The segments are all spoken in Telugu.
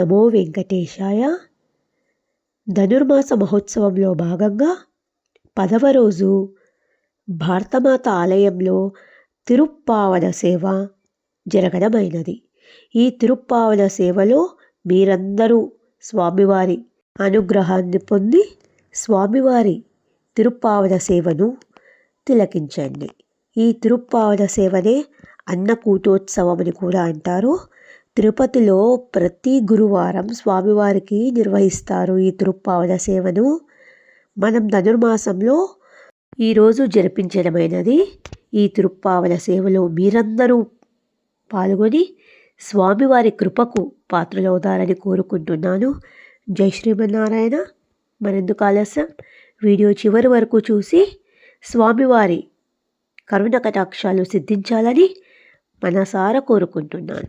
నమో వెంకటేశాయ. ధనుర్మాస మహోత్సవంలో భాగంగా పదవ రోజు భారతమాత ఆలయంలో తిరుప్పావన సేవ జరగడమైనది. ఈ తిరుప్పావన సేవలో మీరందరూ స్వామివారి అనుగ్రహాన్ని పొంది స్వామివారి తిరుప్పావన సేవను తిలకించండి. ఈ తిరుప్పావన సేవనే అన్నకూటోత్సవం అని కూడా అంటారు. తిరుపతిలో ప్రతి గురువారం స్వామివారికి నిర్వహిస్తారు ఈ తిరుప్పావన సేవను. మనం ధనుర్మాసంలో ఈరోజు జరిపించడమైనది. ఈ తిరుప్పావన సేవలో మీరందరూ పాల్గొని స్వామివారి కృపకు పాత్రలవుతారని కోరుకుంటున్నాను. జై శ్రీమన్నారాయణ. మరెందుకు ఆలస్యం? వీడియో చివరి వరకు చూసి స్వామివారి కరుణ కటాక్షాలు సిద్ధించాలని మనసారా కోరుకుంటున్నాను.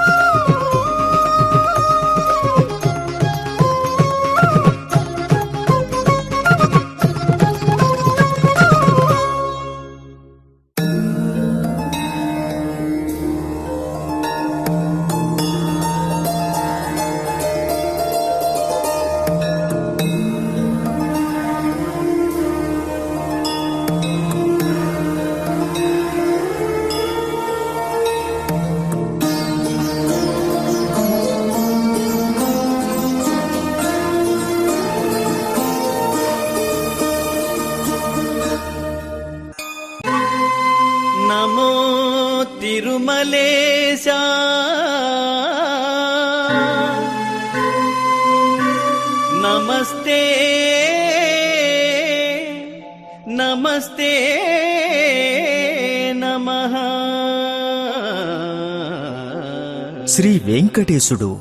వెంకటేశుడు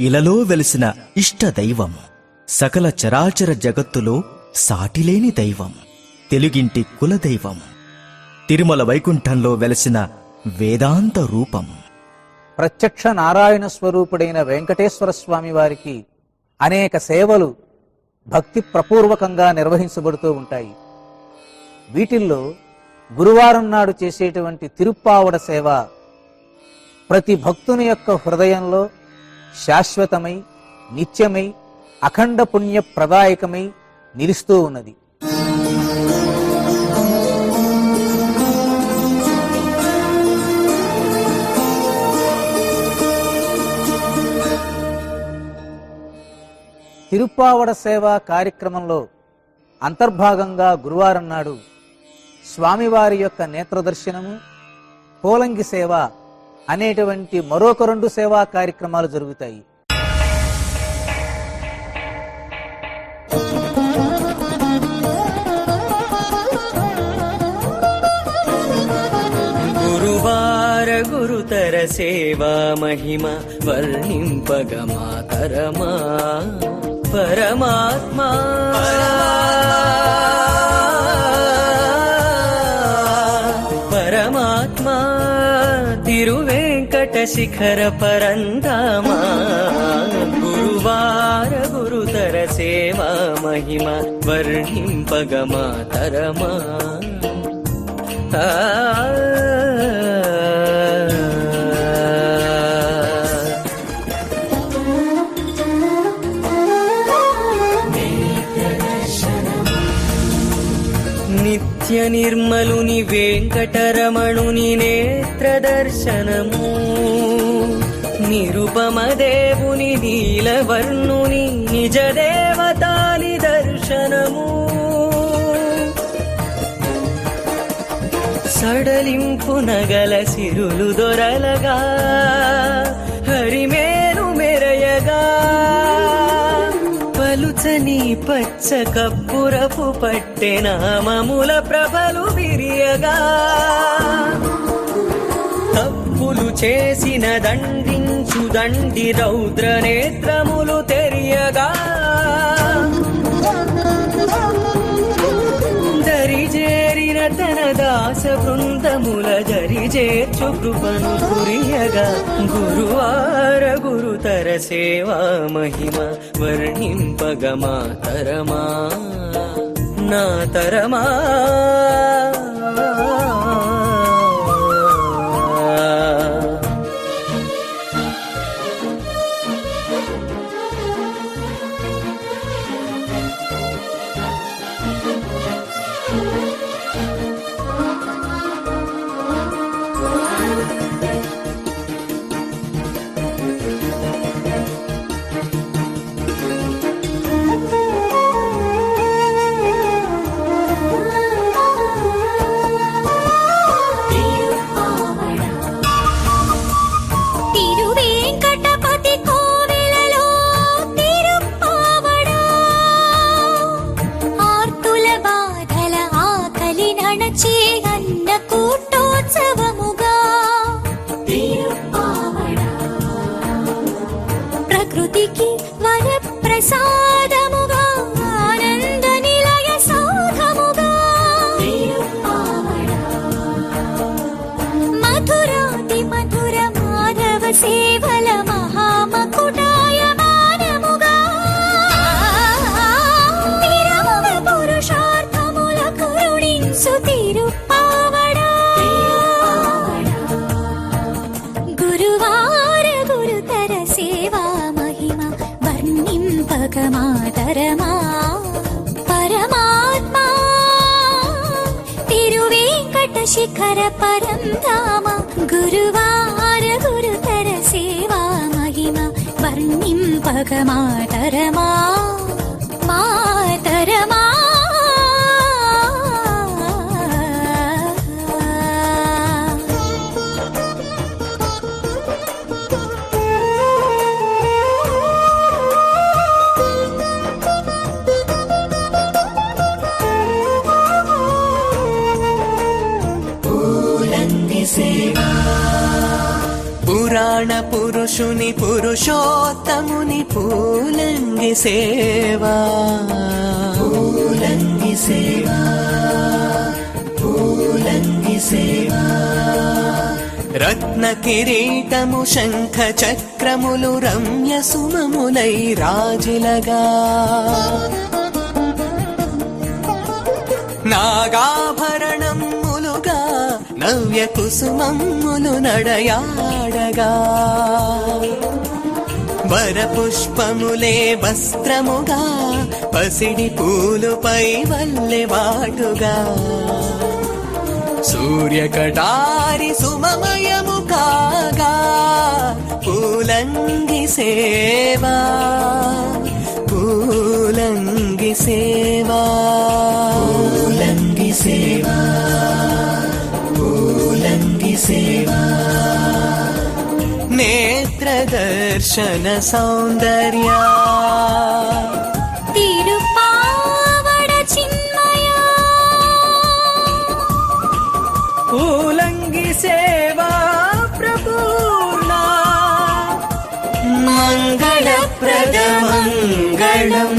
ఇలలో వెలిసిన ఇష్ట దైవం సకల చరాచర జగత్తులో సాటిలేని దైవం తెలుగింటి కులదైవం తిరుమల వైకుంఠంలో వెలసిన వేదాంత రూపం. ప్రత్యక్ష నారాయణ స్వరూపుడైన వెంకటేశ్వర స్వామి వారికి అనేక సేవలు భక్తి ప్రపూర్వకంగా నిర్వహించబడుతూ ఉంటాయి. వీటిల్లో గురువారం నాడు చేసేటువంటి తిరుప్పావడ సేవ ప్రతి భక్తుని యొక్క హృదయంలో శాశ్వతమై నిత్యమై అఖండ పుణ్య ప్రదాయకమై నిలుస్తూ ఉన్నది. తిరుప్పావడ సేవ కార్యక్రమంలో అంతర్భాగంగా గురువారం నాడు స్వామివారి యొక్క నేత్రదర్శనము పోలంగి సేవ అనేటువంటి మరొక రెండు సేవా కార్యక్రమాలు జరుగుతాయి. గురువార గురుతర సేవా మహిమ వర్ణింపగ మాతరమా పరమాత్మా. పరమాత్మా తిరువేంకట శిఖర పరంధామా గురువార గురుతర సేవా మహిమ వర్ణింపగ మాతరమా నిత్య నిర్మలుని వెంకటరమణుని నేత్ర దర్శనము. నిరుపమ దేవుని నీలవర్ణుని నిజ దేవతాని దర్శనము. సడలింపు నగల సిరులు దొరలగా హరిమేను మెరయగా. పచ్చని పచ్చ కప్పురపు పట్టె నామముల ప్రభలు విరియగా. తప్పులు చేసిన దండించు దండి రౌద్ర నేత్రములు తెరియగా. దాస బృందముల జరిజేర్చు కృపను కురియగా గురువార గురుతర సేవా మహిమ వర్ణింపగమా తరమా నా తరమా. coração. शिखर परं धाम गुरुवार गुरुतर सेवा महिमा वर्णिम्पगमातरमा मातरमा పురుషుని పురుషోత్తముని పూలంగి సేవా. పూలంగి సేవా. పూలంగి సేవా. రత్న కిరీటము శంఖ చక్రములు రమ్య సుమములై రాజిలగా. నాగాభరణములుగా నవ్య కుసుమములు నడయాడగా. వరపుష్పములే వస్త్రముగా పసిడి పూలుపై వల్లె వాటుగా. సూర్యకటారి సుమమయము కాగా పూలంగి సేవా పూలంగి సేవా. పూలంగి సేవా. పూలంగి సేవా నేత్ర దర్శన సౌందర్యా తిరుపావడ చిన్మయా పూలంగి సేవా ప్రపూర్ణ మంగళప్రద మంగళం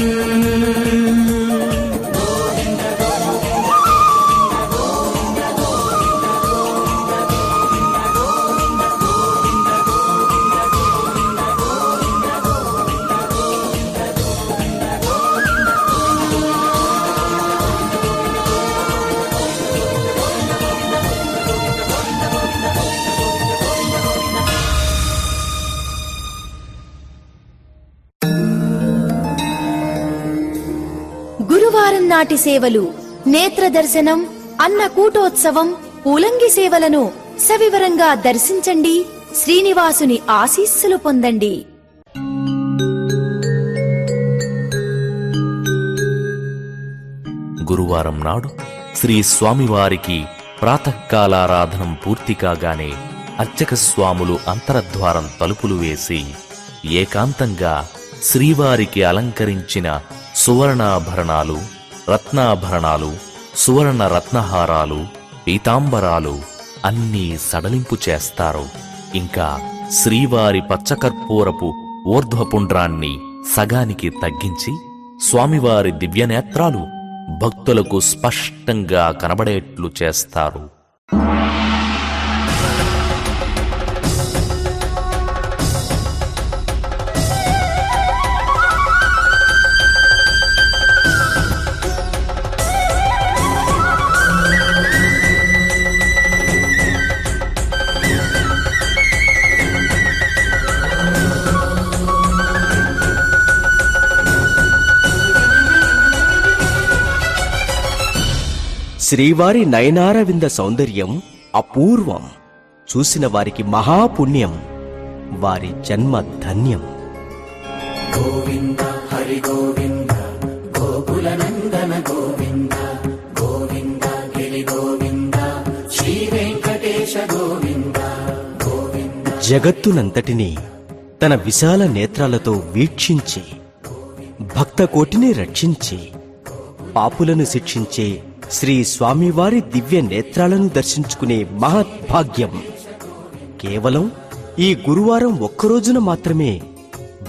నాటి సేవలు నేత్ర దర్శనం అన్న కూటోత్సవం పూలంగి సేవలను సవివరంగా దర్శించండి. శ్రీనివాసుని ఆశీస్సులు పొందండి. గురువారం నాడు శ్రీ స్వామివారికి ప్రాతకాలారాధనం పూర్తి కాగానే అర్చక స్వాములు అంతరద్వారం తలుపులు వేసి ఏకాంతంగా శ్రీవారికి అలంకరించిన సువర్ణాభరణాలు రత్నాభరణాలు సువర్ణ రత్నహారాలు పీతాంబరాలు అన్నీ సడలింపు చేస్తారు. ఇంకా శ్రీవారి పచ్చకర్పూరపు ఊర్ధ్వపుండ్రాన్ని సగానికి తగ్గించి స్వామివారి దివ్యనేత్రాలు భక్తులకు స్పష్టంగా కనబడేట్లు చేస్తారు. శ్రీవారి నయనారవింద సౌందర్యం అపూర్వం. చూసిన వారికి మహాపుణ్యం వారి జన్మ ధన్యం. జగత్తునంతటినీ తన విశాల నేత్రాలతో వీక్షించి భక్త కోటిని రక్షించి పాపులను శిక్షించే శ్రీ స్వామివారి దివ్య నేత్రాలను దర్శించుకునే మహద్భాగ్యం. కేవలం ఈ గురువారం ఒక్కరోజున మాత్రమే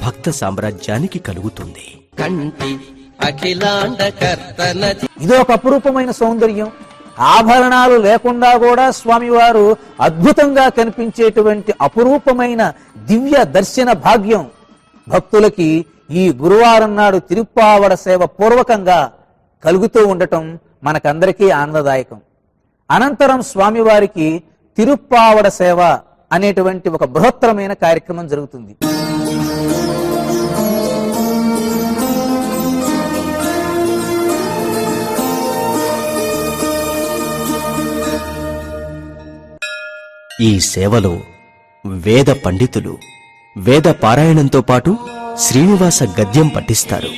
భక్త సామ్రాజ్యానికి కలుగుతుంది. కంటి అఖిలాండ కర్తన ఇది ఒక అపురూపమైన సౌందర్యం. ఆభరణాలు లేకుండా కూడా స్వామివారు అద్భుతంగా కనిపించేటువంటి అపురూపమైన దివ్య దర్శన భాగ్యం. భక్తులకి ఈ గురువారం నాడు తిరుప్పావడ సేవ పూర్వకంగా కలుగుతూ ఉండటం మనకందరికీ ఆనందదాయకం. అనంతరం స్వామివారికి తిరుప్పావడ సేవ అనేటువంటి ఒక బృహత్తరమైన కార్యక్రమం జరుగుతుంది. ఈ సేవలో వేద పండితులు వేద పారాయణంతో పాటు శ్రీనివాస గద్యం పఠిస్తారు.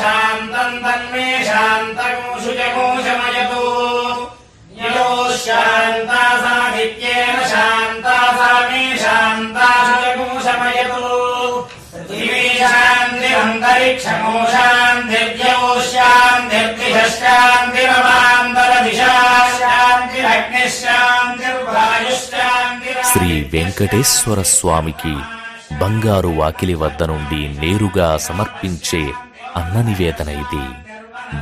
శాంతం తన్మే శాంతము శుచము సాధిక్యేన శాంతా సామే శాంతా శుచము శమయతు శాంతిర్యో శాంతిరగ్నిశాంతిర్వాయుశాంతిర శ్రీ వెంకటేశ్వర స్వామికి బంగారు వాకిలి వద్ద నుండి నేరుగా సమర్పించే అన్న నివేదన ఇది.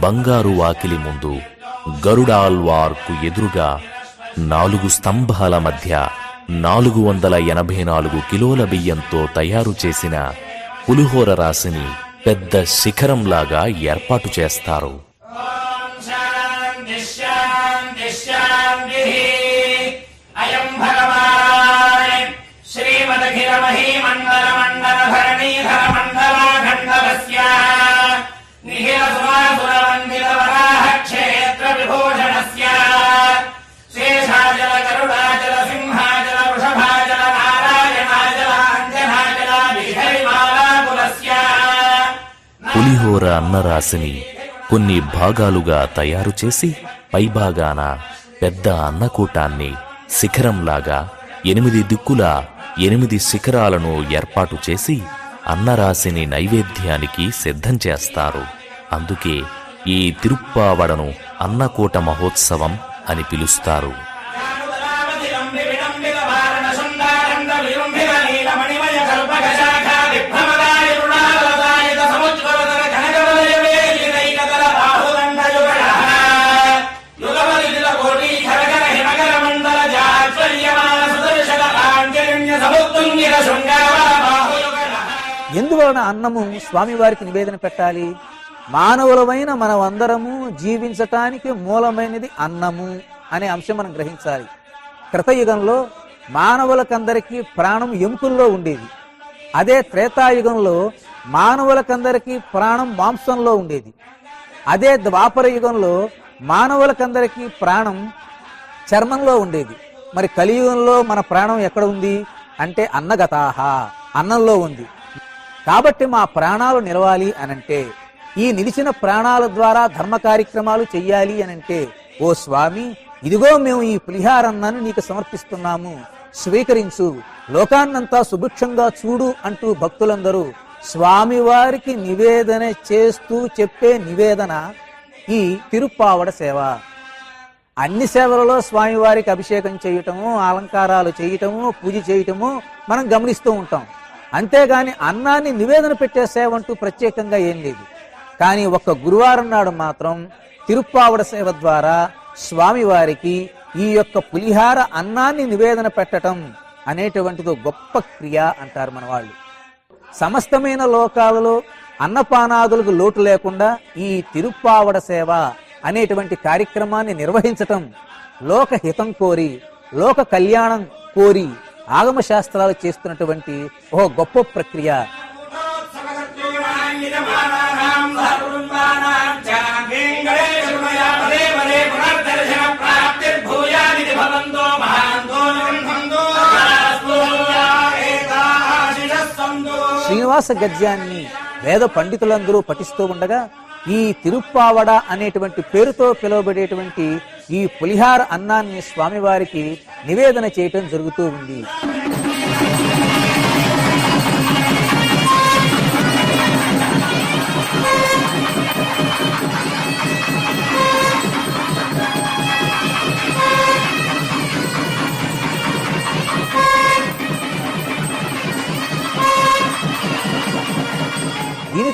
బంగారు వాకిలి ముందు గరుడాల్వార్కు ఎదురుగా నాలుగు స్తంభాల మధ్య నాలుగు వందల ఎనభై నాలుగు కిలోల బియ్యంతో తయారు చేసిన పులిహోర రాశిని పెద్ద శిఖరంలాగా ఏర్పాటు చేస్తారు. పులిహోర అన్నరాశిని కొన్ని భాగాలుగా తయారు చేసి పైభాగాన పెద్ద అన్నకూటాన్ని శిఖరంలాగా ఎనిమిది దిక్కుల ఎనిమిది శిఖరాలను ఏర్పాటు చేసి అన్నరాశిని నైవేద్యానికి సిద్ధం చేస్తారు. అందుకే ఈ తిరుప్పావడను అన్నకూట మహోత్సవం అని పిలుస్తారు. ఎందువలన అన్నము స్వామివారికి నివేదన పెట్టాలి? మానవులమైన మనమందరము జీవించటానికి మూలమైనది అన్నము అనే అంశం మనం గ్రహించాలి. కృతయుగంలో మానవులకందరికీ ప్రాణం ఎముకల్లో ఉండేది. అదే త్రేతాయుగంలో మానవులకందరికీ ప్రాణం మాంసంలో ఉండేది. అదే ద్వాపర యుగంలో మానవులకందరికీ ప్రాణం చర్మంలో ఉండేది. మరి కలియుగంలో మన ప్రాణం ఎక్కడ ఉంది? అంటే అన్నగతాహ అన్నంలో ఉంది. కాబట్టి మా ప్రాణాలు నిలవాలి అనంటే ఈ నిలిచిన ప్రాణాల ద్వారా ధర్మ కార్యక్రమాలు చెయ్యాలి అనంటే ఓ స్వామి ఇదిగో మేము ఈ పులిహారన్నాన్ని నీకు సమర్పిస్తున్నాము. స్వీకరించు. లోకాన్నంతా సుభిక్షంగా చూడు అంటూ భక్తులందరూ స్వామివారికి నివేదన చేస్తూ చెప్పే నివేదన ఈ తిరుప్పావడ సేవ. అన్ని సేవలలో స్వామివారికి అభిషేకం చేయటము అలంకారాలు చేయటము పూజ చేయటము మనం గమనిస్తూ ఉంటాం. అంతేగాని అన్నాన్ని నివేదన పెట్టే సేవ అంటూ ప్రత్యేకంగా ఏం లేదు. కానీ ఒక్క గురువారం నాడు మాత్రం తిరుప్పావడ సేవ ద్వారా స్వామివారికి ఈ యొక్క పులిహార అన్నాన్ని నివేదన పెట్టటం అనేటువంటిది గొప్ప క్రియ అంటారు మన వాళ్ళు. సమస్తమైన లోకాలలో అన్నపానాదులకు లోటు లేకుండా ఈ తిరుప్పావడ సేవ అనేటువంటి కార్యక్రమాన్ని నిర్వహించటం లోకహితం కోరి లోక కళ్యాణం కోరి ఆగమ శాస్త్రాలు చేస్తున్నటువంటి ఓ గొప్ప ప్రక్రియ. శ్రీనివాస గద్యాన్ని వేద పండితులందరూ పఠిస్తూ ఉండగా ఈ తిరుప్పావడ అనేటువంటి పేరుతో పిలువబడేటువంటి ఈ పులిహార అన్నాన్ని స్వామివారికి నివేదన చేయటం జరుగుతూ ఉంది.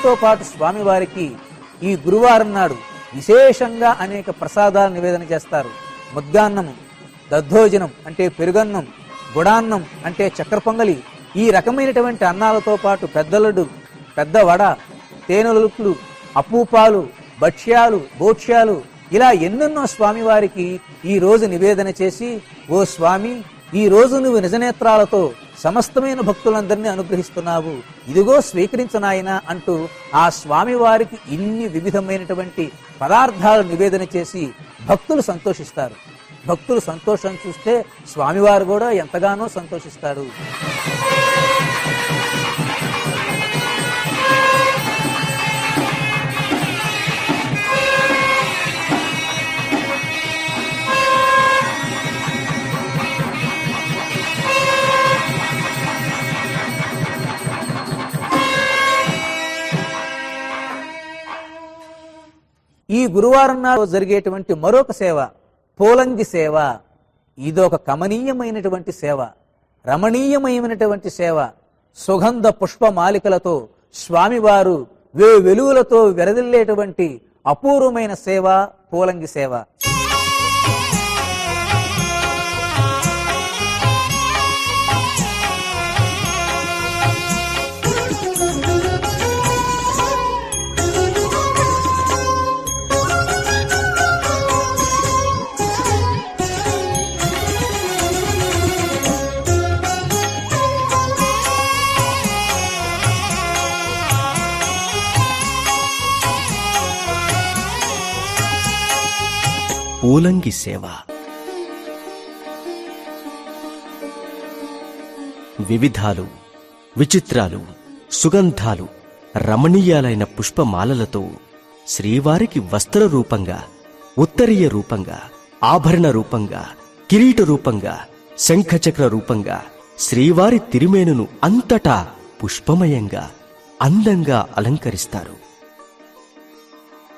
దీనితో పాటు స్వామివారికి ఈ గురువారం నాడు విశేషంగా అనేక ప్రసాదాలు నివేదన చేస్తారు. ముద్గాన్నము దద్దోజనం అంటే పెరుగన్నం గుడాన్నం అంటే చక్కెర పొంగలి ఈ రకమైనటువంటి అన్నాలతో పాటు పెద్దలడు పెద్ద వడ తేనెలుకులు అపూపాలు భక్ష్యాలు భోక్ష్యాలు ఇలా ఎన్నెన్నో స్వామివారికి ఈ రోజు నివేదన చేసి ఓ స్వామి ఈ రోజు నువ్వు నిజనేత్రాలతో సమస్తమైన భక్తులందరినీ అనుగ్రహిస్తున్నావు. ఇదిగో స్వీకరించనాయన అంటూ ఆ స్వామివారికి ఇన్ని వివిధమైనటువంటి పదార్థాలు నివేదన చేసి భక్తులు సంతోషిస్తారు. భక్తులు సంతోషం చూస్తే స్వామివారు కూడా ఎంతగానో సంతోషిస్తాడు గురువారం నాడు జరిగేటువంటి మరొక సేవ పోలంగి సేవ. ఇదొక కమనీయమైనటువంటి సేవ రమణీయమైనటువంటి సేవ. సుగంధ పుష్పమాలికలతో స్వామివారు వే వెలుగులతో విరదిల్లేటువంటి అపూర్వమైన సేవ పోలంగి సేవ. పూలంగి సేవ. వివిధాలు విచిత్రాలు సుగంధాలు రమణీయాలైన పుష్పమాలలతో శ్రీవారికి వస్త్ర రూపంగా ఉత్తరీయ రూపంగా ఆభరణ రూపంగా కిరీట రూపంగా శంఖచక్ర రూపంగా శ్రీవారి తిరిమేనును అంతటా పుష్పమయంగా అందంగా అలంకరిస్తారు.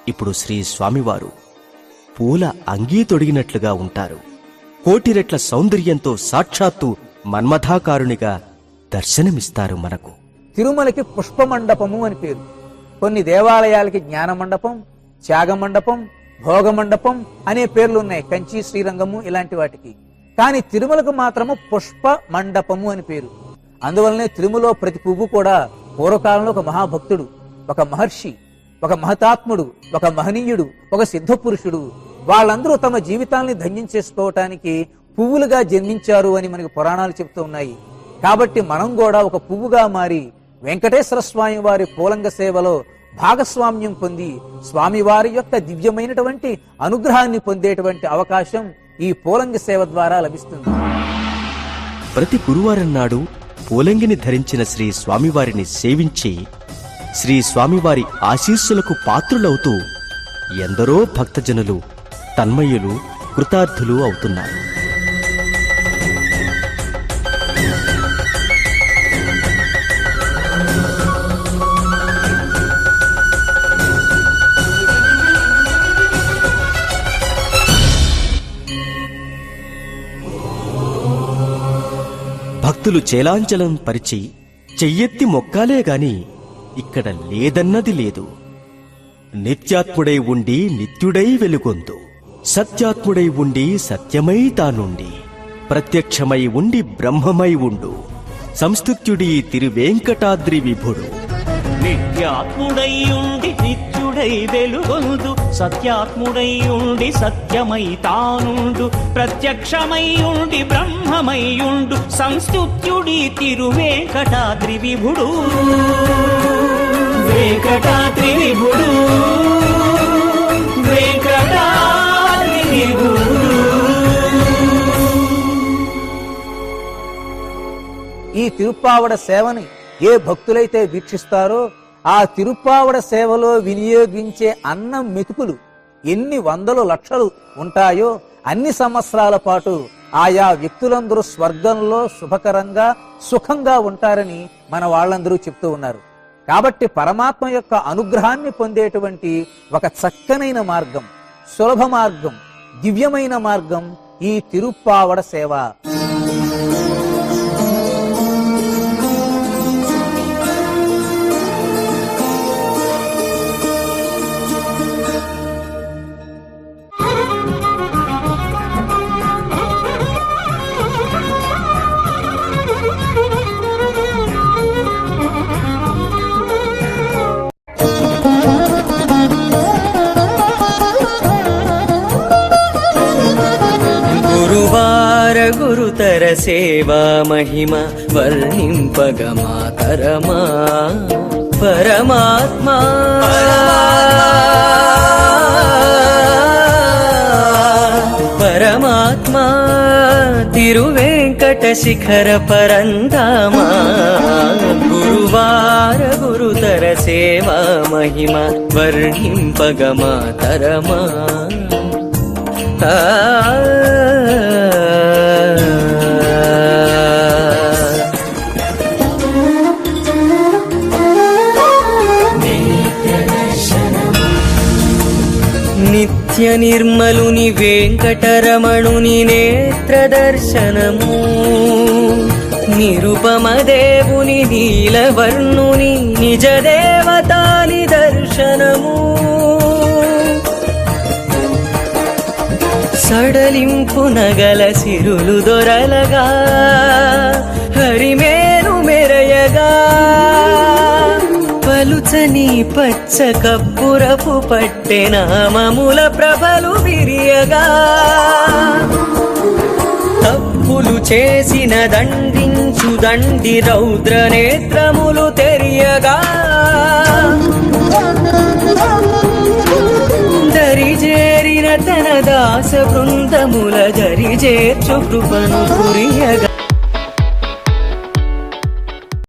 ఇప్పుడు శ్రీ స్వామివారు పూల అంగీ తొడిగినట్లుగా ఉంటారు. కోటిరెట్ల సౌందర్యంతో సాక్షాత్తు మన్మథాకారునిగా దర్శనమిస్తారు మనకు. తిరుమలకి పుష్ప మండపము అని పేరు. కొన్ని దేవాలయాలకి జ్ఞాన మండపం భోగమండపం అనే పేర్లు ఉన్నాయి కంచి శ్రీరంగము ఇలాంటి వాటికి. కానీ తిరుమలకు మాత్రము పుష్ప మండపము అని పేరు. అందువలనే తిరుమలో ప్రతి పువ్వు కూడా పూర్వకాలంలో ఒక మహాభక్తుడు ఒక మహర్షి. ఒక మహతాత్ముడు ఒక మహనీయుడు ఒక సిద్ధ పురుషుడు వాళ్ళందరూ తమ జీవితాల్ని ధన్యం చేసుకోవటానికి పువ్వులుగా జన్మించారు అని మనకి పురాణాలు చెప్తూ ఉన్నాయి. కాబట్టి మనం కూడా ఒక పువ్వుగా మారి వెంకటేశ్వర స్వామి వారి పూలంగ సేవలో భాగస్వామ్యం పొంది స్వామివారి యొక్క దివ్యమైనటువంటి అనుగ్రహాన్ని పొందేటువంటి అవకాశం ఈ పూలంగ సేవ ద్వారా లభిస్తుంది. ప్రతి గురువారం నాడు పూలంగిని ధరించిన శ్రీ స్వామివారిని సేవించి శ్రీ స్వామివారి ఆశీస్సులకు పాత్రులవుతూ ఎందరో భక్తజనులు తన్మయులు కృతార్థులు అవుతున్నారు. భక్తులు చేలాంచలం పరిచి చెయ్యెత్తి మొక్కాలే గాని ఇక్కడ లేదన్నది లేదు. నిత్యాత్ముడై ఉండి నిత్యుడై వెలుగొందు. సత్యాత్ముడై ఉండి సత్యమై తానుండి. ప్రత్యక్షమై ఉండి బ్రహ్మమై ఉండు. సంస్థుత్యుడి తిరువేంకటాద్రి విభుడు. నిత్యాత్ముడై ఉండి నిత్యుడై వెలుగొందు. సత్యాత్ముడైయుండి సత్యమై తానుండు. ప్రత్యక్షమై ఉండి బ్రహ్మమై ఉండు. సంస్థుత్యుడి తిరువేంకటాద్రి విభుడు. వెంకటాద్రి విభుడు వెంకటాద్రి విభుడు ఈ తిరుప్పావడ సేవని ఏ భక్తులైతే వీక్షిస్తారో ఆ తిరుప్పావడ సేవలో వినియోగించే అన్నం మెతుకులు ఎన్ని వందలు లక్షలు ఉంటాయో అన్ని సంవత్సరాల పాటు ఆయా వ్యక్తులందరూ స్వర్గంలో శుభకరంగా సుఖంగా ఉంటారని మన వాళ్ళందరూ చెప్తూ ఉన్నారు. కాబట్టి పరమాత్మ యొక్క అనుగ్రహాన్ని పొందేటువంటి ఒక చక్కనైన మార్గం సులభ మార్గం దివ్యమైన మార్గం ఈ తిరుప్పావడ సేవ. గురుతర సేవా మహిమ వర్ణింపగ మాతరమా పరమాత్మా. పరమాత్మా. తిరువేంకట శిఖర పరంధామా. గురువార గురుతర సేవా మహిమ వర్ణింపగ మాతరమా ఆ నిత్య నిర్మలుని వెంకటరమణుని నేత్ర దర్శనము నిరుపమ నీలవర్ణుని నిజ దేవతాని దర్శనము. సడలింపు నగల సిరులు దొరలగా హరిమేను మెరయగా. పలుచని పచ్చ కప్పురపు పట్టె నామముల ప్రభలు విరియగా. తప్పులు చేసిన దండించు దండి రౌద్ర నేత్రములు తెరియగా. దరిజేరిన తన దాస బృందముల జరిజేర్చు కృపను పురియగా